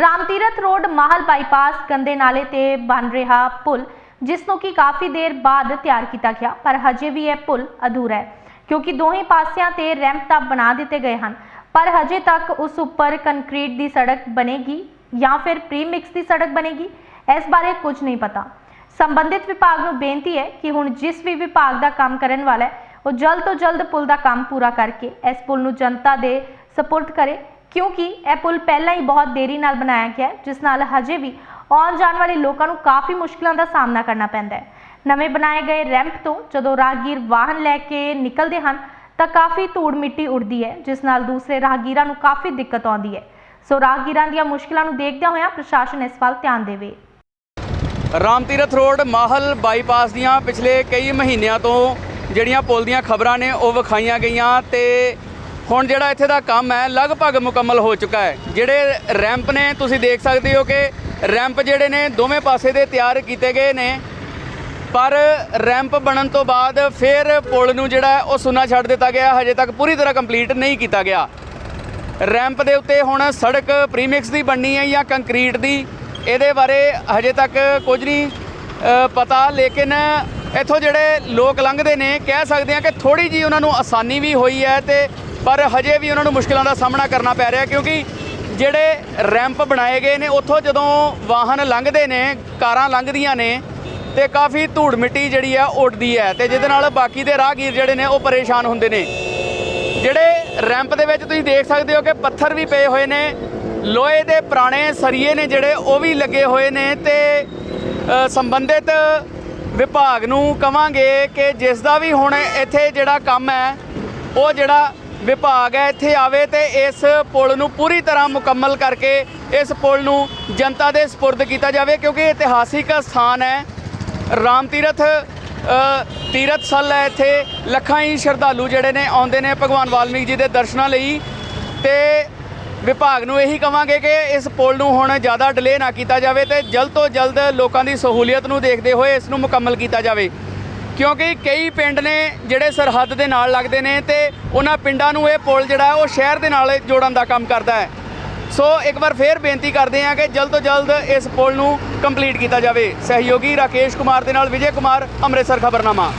Ram Tirath road Mahal bypass ਗੰਦੇ ਨਾਲੇ ਤੇ ਬਣ ਰਿਹਾ ਪੁਲ ਜਿਸ ਨੂੰ ਕਿ ਕਾਫੀ ਦੇਰ ਬਾਅਦ ਤਿਆਰ ਕੀਤਾ ਗਿਆ, ਪਰ ਹਜੇ ਵੀ ਇਹ ਪੁਲ ਅਧੂਰਾ ਹੈ, ਕਿਉਂਕਿ ਦੋਹੀਂ ਪਾਸਿਆਂ ਤੇ ਰੈਂਪ ਤਾਂ ਬਣਾ ਦਿੱਤੇ ਗਏ ਹਨ, ਪਰ ਹਜੇ ਤੱਕ ਉਸ ਉੱਪਰ ਕੰਕਰੀਟ ਦੀ ਸੜਕ ਬਣੇਗੀ ਜਾਂ ਫਿਰ ਪ੍ਰੀਮਿਕਸ ਦੀ ਸੜਕ ਬਣੇਗੀ, ਇਸ ਬਾਰੇ ਕੁਝ ਨਹੀਂ ਪਤਾ। ਸੰਬੰਧਿਤ ਵਿਭਾਗ ਨੂੰ ਬੇਨਤੀ ਹੈ ਕਿ ਹੁਣ ਜਿਸ ਵੀ ਵਿਭਾਗ ਦਾ ਕੰਮ ਕਰਨ ਵਾਲਾ ਹੈ, ਉਹ ਜਲਦ ਤੋਂ ਜਲਦ ਪੁਲ ਦਾ ਕੰਮ ਪੂਰਾ ਕਰਕੇ ਇਸ ਪੁਲ ਨੂੰ ਜਨਤਾ ਦੇ ਸਪੁਰਦ ਕਰੇ ਕਿਉਂਕਿ ਇਹ ਪੁਲ ਪਹਿਲਾਂ ਹੀ ਬਹੁਤ ਦੇਰੀ ਨਾਲ ਬਣਾਇਆ ਗਿਆ ਜਿਸ ਨਾਲ ਹਜੇ ਵੀ ਆਉਣ ਜਾਣ ਵਾਲੇ ਲੋਕਾਂ ਨੂੰ ਕਾਫੀ ਮੁਸ਼ਕਲਾਂ ਦਾ ਸਾਹਮਣਾ ਕਰਨਾ ਪੈਂਦਾ ਹੈ। ਨਵੇਂ ਬਣਾਏ ਗਏ ਰੈਂਪ ਤੋਂ ਜਦੋਂ ਰਾਹਗੀਰ ਵਾਹਨ ਲੈ ਕੇ ਨਿਕਲਦੇ ਹਨ, ਤਾਂ ਕਾਫੀ ਧੂੜ ਮਿੱਟੀ ਉੱਡਦੀ ਹੈ, ਜਿਸ ਨਾਲ ਦੂਸਰੇ ਰਾਹਗੀਰਾਂ ਨੂੰ ਕਾਫੀ ਦਿੱਕਤ ਆਉਂਦੀ ਹੈ। ਸੋ ਰਾਹਗੀਰਾਂ ਦੀਆਂ ਮੁਸ਼ਕਲਾਂ ਨੂੰ ਦੇਖਦਿਆਂ ਹੋਇਆਂ ਪ੍ਰਸ਼ਾਸਨ ਇਸ ਵੱਲ ਧਿਆਨ ਦੇਵੇ। ਰਾਮਤੀਰਥ ਰੋਡ, ਮਾਹਲ ਬਾਈਪਾਸ ਦੀਆਂ ਪਿਛਲੇ ਕਈ ਮਹੀਨਿਆਂ ਤੋਂ ਜਿਹੜੀਆਂ ਪੁਲ ਦੀਆਂ ਖਬਰਾਂ ਨੇ, ਉਹ ਵਿਖਾਈਆਂ ਗਈਆਂ ਤੇ ਹੁਣ ਜਿਹੜਾ ਇੱਥੇ ਦਾ ਕੰਮ ਹੈ, ਲਗਭਗ ਮੁਕੰਮਲ ਹੋ ਚੁੱਕਾ ਹੈ। ਜਿਹੜੇ ਰੈਂਪ ਨੇ, ਤੁਸੀਂ ਦੇਖ ਸਕਦੇ ਹੋ ਕਿ ਰੈਂਪ ਜਿਹੜੇ ਨੇ, ਦੋਵੇਂ ਪਾਸੇ ਦੇ ਤਿਆਰ ਕੀਤੇ ਗਏ ਨੇ। ਪਰ ਰੈਂਪ ਬਣਨ ਤੋਂ ਬਾਅਦ ਫਿਰ ਪੁਲ ਨੂੰ ਜਿਹੜਾ ਉਹ ਸੁਨਾ ਛੱਡ ਦਿੱਤਾ ਗਿਆ। ਹਜੇ ਤੱਕ ਪੂਰੀ ਤਰ੍ਹਾਂ ਕੰਪਲੀਟ ਨਹੀਂ ਕੀਤਾ ਗਿਆ। ਰੈਂਪ ਦੇ ਉੱਤੇ ਹੁਣ ਸੜਕ ਪ੍ਰੀਮਿਕਸ ਦੀ ਬਣਨੀ ਹੈ ਜਾਂ ਕੰਕਰੀਟ ਦੀ। ਇਹਦੇ ਬਾਰੇ ਹਜੇ ਤੱਕ ਕੁਝ ਨਹੀਂ ਪਤਾ। ਲੇਕਿਨ ਇੱਥੋਂ ਜਿਹੜੇ ਲੋਕ ਲੰਘਦੇ ਨੇ, ਕਹਿ ਸਕਦੇ ਆ ਕਿ ਥੋੜੀ ਜੀ ਉਹਨਾਂ ਨੂੰ ਆਸਾਨੀ ਵੀ ਹੋਈ ਹੈ ਤੇ ਪਰ ਹਜੇ ਵੀ ਉਹਨਾਂ ਨੂੰ ਮੁਸ਼ਕਲਾਂ ਦਾ ਸਾਹਮਣਾ ਕਰਨਾ ਪੈ ਰਿਹਾ ਕਿਉਂਕਿ ਜਿਹੜੇ ਰੈਂਪ ਬਣਾਏ ਗਏ ਨੇ, ਉੱਥੋਂ ਜਦੋਂ ਵਾਹਨ ਲੰਘਦੇ ਨੇ, ਕਾਰਾਂ ਲੰਘਦੀਆਂ ਨੇ, ਤੇ ਕਾਫੀ ਧੂੜ ਮਿੱਟੀ ਜਿਹੜੀ ਆ ਉੱਡਦੀ ਹੈ ਤੇ ਜਿਹਦੇ ਨਾਲ ਬਾਕੀ ਦੇ ਰਾਹਗੀਰ ਜਿਹੜੇ ਨੇ ਉਹ ਪਰੇਸ਼ਾਨ ਹੁੰਦੇ ਨੇ। ਜਿਹੜੇ ਰੈਂਪ ਦੇ ਵਿੱਚ ਤੁਸੀਂ ਦੇਖ ਸਕਦੇ ਹੋ ਕਿ ਪੱਥਰ ਵੀ ਪਏ ਹੋਏ ਨੇ, ਲੋਹੇ ਦੇ ਪੁਰਾਣੇ ਸਰੀਏ ਨੇ ਜਿਹੜੇ ਉਹ ਵੀ ਲੱਗੇ ਹੋਏ ਨੇ ਤੇ ਸੰਬੰਧਿਤ ਵਿਭਾਗ ਨੂੰ ਕਵਾਂਗੇ ਕਿ ਜਿਸ ਦਾ ਵੀ ਹੁਣ ਇੱਥੇ ਜਿਹੜਾ ਕੰਮ ਹੈ, ਉਹ ਜਿਹੜਾ ਵਿਭਾਗ ਹੈ, ਇੱਥੇ ਆਵੇ ਤੇ ਇਸ ਪੁਲ ਨੂੰ ਪੂਰੀ ਤਰ੍ਹਾਂ ਮੁਕੰਮਲ ਕਰਕੇ ਇਸ ਪੁਲ ਨੂੰ ਜਨਤਾ ਦੇ ਸਪੁਰਦ ਕੀਤਾ ਜਾਵੇ, ਕਿਉਂਕਿ ਇਹ ਇਤਿਹਾਸਿਕ ਸਥਾਨ ਹੈ। ਰਾਮ ਤੀਰਥ ਤੀਰਥ ਸਥਲ ਹੈ ਇੱਥੇ। ਲੱਖਾਂ ਹੀ ਸ਼ਰਧਾਲੂ ਜਿਹੜੇ ਨੇ ਆਉਂਦੇ ਨੇ ਭਗਵਾਨ ਵਾਲਮੀਕ ਜੀ ਦੇ ਦਰਸ਼ਨਾਂ ਲਈ। ਤੇ ਵਿਭਾਗ ਨੂੰ ਇਹੀ ਕਵਾਂਗੇ ਕਿ ਇਸ ਪੁਲ ਨੂੰ ਹੁਣ ਜ਼ਿਆਦਾ ਡਿਲੇ ਨਾ ਕੀਤਾ ਜਾਵੇ ਤੇ ਜਲਦ ਤੋਂ ਜਲਦ ਲੋਕਾਂ ਦੀ ਸਹੂਲੀਅਤ ਨੂੰ ਦੇਖਦੇ ਹੋਏ ਇਸ ਨੂੰ ਮੁਕੰਮਲ ਕੀਤਾ ਜਾਵੇ। ਕਿਉਂਕਿ ਕਈ ਪਿੰਡ ਨੇ ਜਿਹੜੇ ਸਰਹੱਦ ਦੇ ਨਾਲ ਲੱਗਦੇ ਨੇ ਤੇ ਉਹਨਾਂ ਪਿੰਡਾਂ ਨੂੰ ਇਹ ਪੁਲ ਜਿਹੜਾ ਉਹ ਸ਼ਹਿਰ ਦੇ ਨਾਲ ਜੋੜਨ ਦਾ ਕੰਮ ਕਰਦਾ ਹੈ। ਸੋ ਇੱਕ ਵਾਰ ਫੇਰ ਬੇਨਤੀ ਕਰਦੇ ਹਾਂ ਕਿ ਜਲਦ ਤੋਂ ਜਲਦ ਇਸ ਪੁਲ ਨੂੰ ਕੰਪਲੀਟ ਕੀਤਾ ਜਾਵੇ। ਸਹਿਯੋਗੀ ਰਾਕੇਸ਼ ਕੁਮਾਰ ਦੇ ਨਾਲ ਵਿਜੇ ਕੁਮਾਰ, ਅੰਮ੍ਰਿਤਸਰ ਖਬਰਨਾਮਾ।